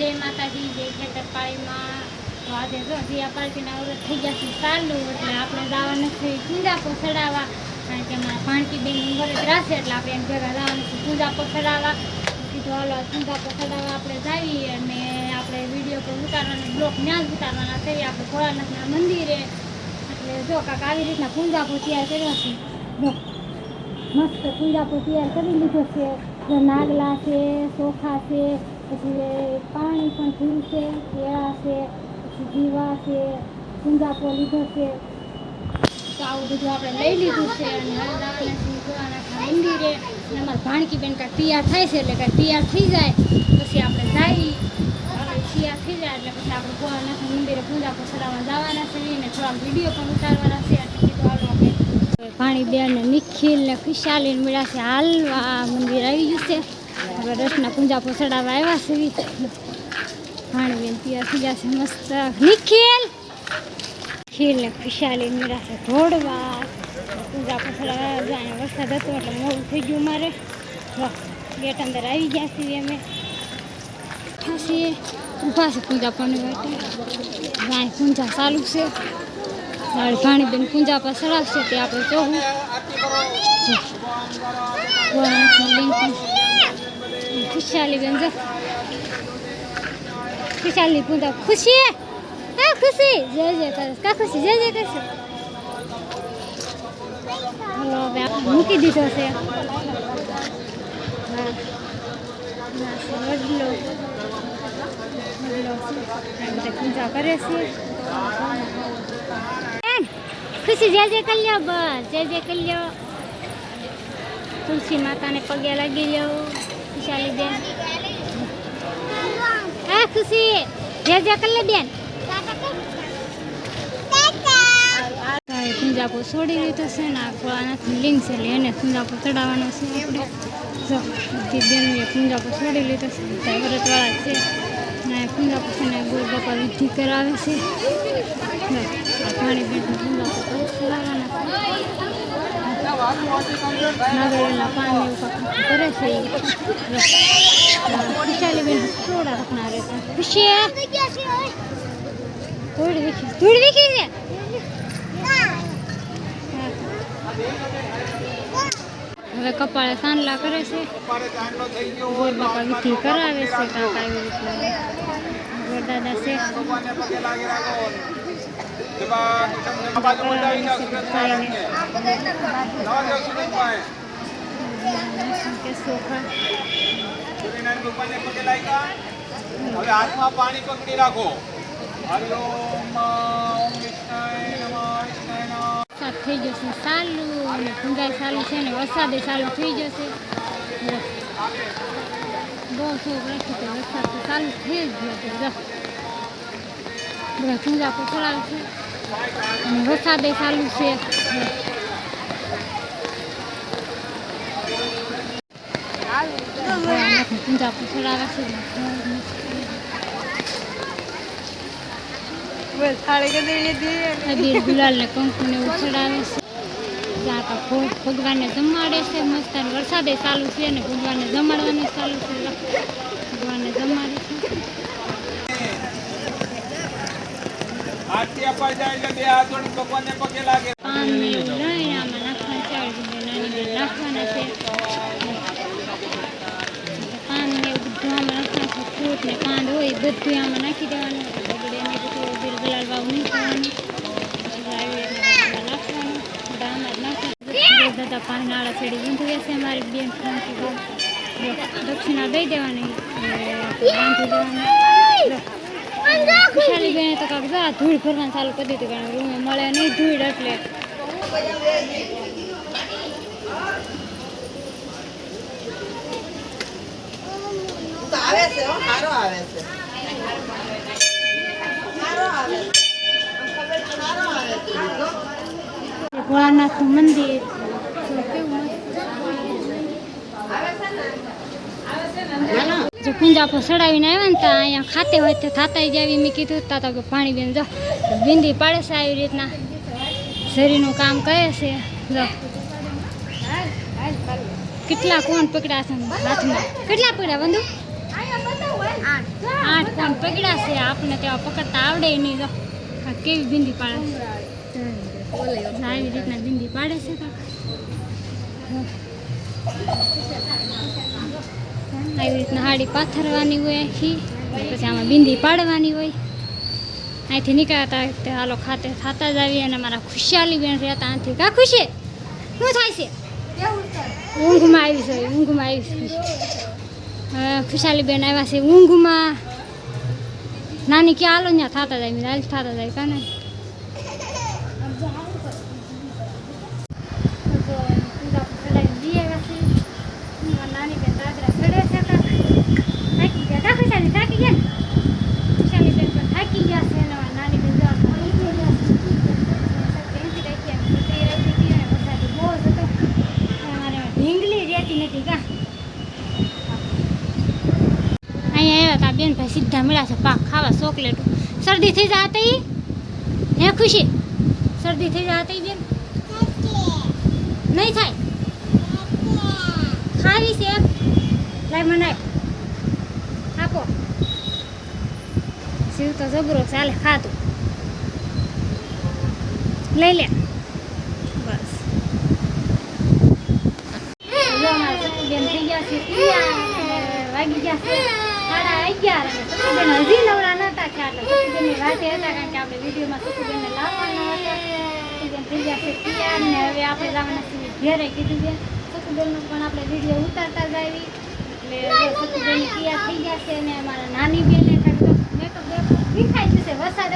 જય માતાજી, જય ખેતરપાળીમાં. તો આજે જો દિયા પાર્ટીના વ્રત થઈ ગયા છે ચાલુ એટલે આપણે જવાનું છે પૂજા ચડાવવા કારણ કે અમારા ભાણકી બેન વ્રત રાખશે એટલે આપણે એમ ભેગા જવાનું છે પૂજા પસડાવવા કીધું હાલો, આ પૂજા પસડાવવા આપણે જાવી અને આપણે વીડિયો પર ઉતારવાનો, બ્લોક ત્યાં જ ઉતારવાના છે. આપણે ભોળાનાથના મંદિરે. એટલે જો કાંક આવી રીતના પૂંજાપો તૈયાર કર્યો છે. મસ્ત પૂંજાપો તૈયાર કરી લીધો છે. નાગલા છે ચોખા છે પછી પાણી પણ ધીરું છે, કેળા છે, પછી દીવા છે કુંદાપો લીધો છે. તો આવું બધું આપણે લઈ લીધું છે અને મંદિરે અને અમારા ભાણકી બેન કાંઈક તૈયાર થાય છે એટલે કાંઈક તૈયાર થઈ જાય, પછી આપણે આપણે તૈયાર થઈ જાય એટલે પછી આપણે ભોળાનાથના મંદિરે પૂજા પસરાવવા જવાના છે અને થોડા વીડિયો પણ ઉતારવાના છે. એટલે હાલો આપણે પાણી બેન ને નિખિલ ને ખુશાલી મળ્યા છે. હાલવા મંદિર આવી ગયું છે. હવે રસના પૂજા પોસડાવા આવ્યા છે પાણી બેન તૈયાર થઈ જશે મસ્ત. નિખિલ! ખીલને ખુશાલી છે ધોડવા પૂજા પોસડાવા જાય વરસાદ હતો એટલે મોડું થઈ ગયું મારે. ગેટ અંદર આવી ગયા છીએ અમે. છીએ. ઊભા છે પૂજા માટે. ગાય પૂંજા ચાલુ છે. મારી ભાણીબેન પૂંજા પર ચડાવશે તે આપણે જોવું. જો. ભોળાનાથની બેન પણ ખુશાલી બેન જો ખુશાલી પૂંજા ખુશી હા ખુશી જય જય કરે કા ખુશી જય જય કરશે મૂકી દીધો છે પૂજા કરે છે ખુશી જય જય કરી લ્યો બસ જય જય કરી લ્યો તુલસી માતાને પગે લાગી લ્યો ખુશાલી બેન. હા, ખુશી. જે જે કરી લે બેન. કાંઈ પૂંજાપો છોડી દીધો છે ને આ લિંગ છે એટલે એને પૂંજાપો ચડાવવાનો છે આપણે. જો, બધી બેનને છોડી લીધો છે વ્રતવાળા છે. ને આ પૂંજાપો છે ને, ગોળ બાપા વિધિ કરાવે છે. પાણી બેન પૂંજાપો ચડાવવાના નાગરેલા પાણી એવું કાંઈક કરે છે એ ખુશાલી બેન થોડા રખના રહેતા ખુશી ધૂળ વીખી ધૂળ વીખી છે હવે કપાળે સાંડલા કરે છે ગોર બાપા વિધિ કરાવે છે કાકા એવી રીતના ગોર દાદા છે પાણી પકડી રાખો થઈ જશે, ચાલુ, અને ભૂંગાઈ ચાલુ છે ને વરસાદે ચાલુ થઈ જશે. બહુ શોખ રાખ્યું તો વરસાદ તો ચાલુ થઈ જ ગયો બધા ભૂંગા પકડાવ છે. વરસાદે ચાલુ છે. પૂંજા પકડાવે છે. અબીર ગુલાલ ને કંકુ ને એવું ચડાવે છે. ભગવાનને જમાડે છે. મસ્ત અને વરસાદે ચાલુ છે ને ભગવાનને જમાડવાનું ચાલુ છે ભગવાનને જમાડે છે આરતી અપાઈ જાય એટલે બે હાથ જોડીને ભગવાનને પગે લાગે. હોય બધું આમાં નાખી દેવાનું બગડે ને વાવ પછી આવી નાખવાનું. જ નાખવાનું દાદા પાનાળા છેડી ઊંધું છે મારી બેન ફ્રાંકી દક્ષિણા દઈ દેવાની જો. ખુશાલી બેને તો કાંક જા ધૂળ ભરવાનું ચાલુ કરી દીધું કારણ રૂમે મળે નહીં ધૂળ એટલે. આવે છે હો, સારો આવે છે. સારો આવે છે. સારો આવે છે. ભોળાનાથનું મંદિર જો કેવું પર ચડાવીને આવ્યા ને ત્યાં અહીંયા ખાતે હોય તો થાતા જાવી. મેં કીધું તા તો કે પાણી બેન જો બિંદી પાડે છે આવી રીતના. શરીરનું કામ કરે છે. જો. કેટલા કોણ પકડ્યા છે હાથમાં? કેટલા પકડ્યા બંધુ આઠ કોણ પકડ્યા છે? આપણે ત્યાં પકડતા આવડે નહીં, જો. કેવી બિંદી પાડે આવી રીતના બિંદી પાડે છે આવી રીતના હાડી પાથરવાની હોય આખી પછી આમાં બિંદી પાડવાની હોય. અહીંથી નીકળતા તે હાલો ખાતે થતા જ આવીએ અને મારા ખુશિયાલી બેન રહેતા અહીંથી કા ખુશી શું થાય છે? ઊંઘમાં આવી છે ઊંઘમાં આવી ખુશાલી બેન આવ્યા છે ઊંઘમાં. નાની ક્યાં હાલો, ત્યાં થતા જાય હાલ થતા જાય કાં નાની બેન દાદરા ચડે છે થાકી ગયા કા ખુશાલી થાકી ગયા ને? ખુશાલી બેન તો થાકી ગયા છે અને અમારા નાની બેન જવા મળી ગયા છે ત્યાંથી રાખી અને છત્રી રાખી હતી અને વરસાદ બહુ જ હતો અમારે ઢીંગલી રહેતી નથી કા અહીંયા આવ્યા સીધા મળ્યા છે પાક ખાવા ચોકલેટ શરદી થઈ જા હતી હે ખુશી શરદી થઈ જા હતી બેન નહીં થાય ખાવી છે લાય મને આપો શિવ તો જબરો ચાલે ખાતું લઈ લે બસ વાગી ગયા છે અગિયાર હતા કારણ કે આપણે વિડીયોમાં સતુબેનને લાવવાના હતા. છે ને હવે આપણે જવાના ઘેરે કીધું છે. સતુબેનનો પણ આપણે વીડિયો ઉતારતા જ એટલે તૈયાર થઈ ગયા છે અને અમારા નાની બેને મેકઅપ વિખાઈ વરસાદ